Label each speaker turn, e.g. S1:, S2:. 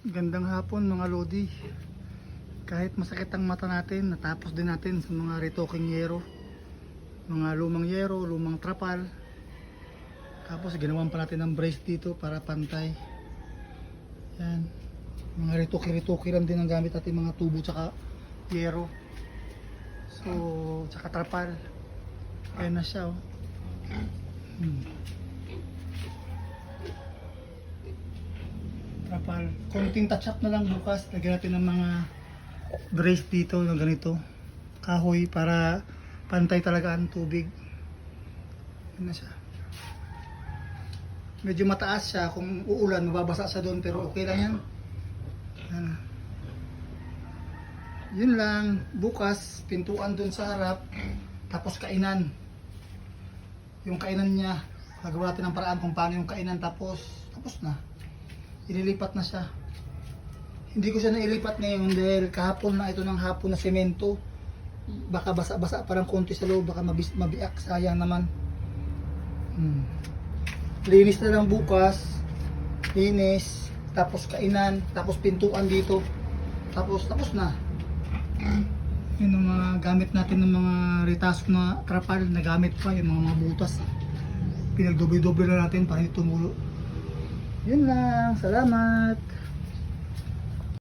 S1: Gandang hapon mga Lodi. Kahit masakit ang mata natin, natapos din natin sa mga retoking yero. Mga lumang yero, lumang trapal. Tapos ginawan pa natin ng brace dito para pantay. Yan. Mga retoki-retoki lang din ang gamit natin mga tubo tsaka yero. So, tsaka trapal. Ayan na siya oh. Hmm. Trapal. Konting touch up na lang bukas. Lagyan natin ng mga brace dito ng ganito. Kahoy para pantay talaga ang tubig. Yan na siya. Medyo mataas siya. Kung uulan, mababasa siya doon. Pero okay lang yan. Yan. Yun lang. Bukas, pintuan doon sa harap. Tapos kainan. Yung kainan niya. Gagawa natin ng paraan kung paano yung kainan. Tapos, tapos na ililipat na siya. Hindi ko siya nailipat ngayon dahil kahapon na ito ng hapon na semento. Baka basa-basa parang konti sa loob, baka mabis, mabiak, sayang naman. Hmm. Linis na lang bukas. Linis, tapos kainan, tapos pintuan dito. Tapos, tapos na. Yun ang mga gamit natin ng mga retaso na trapal na gamit pa, yung mga, mga butas. Pinagdoble-doble na natin para hindi tumulo. Yun lang. Salamat.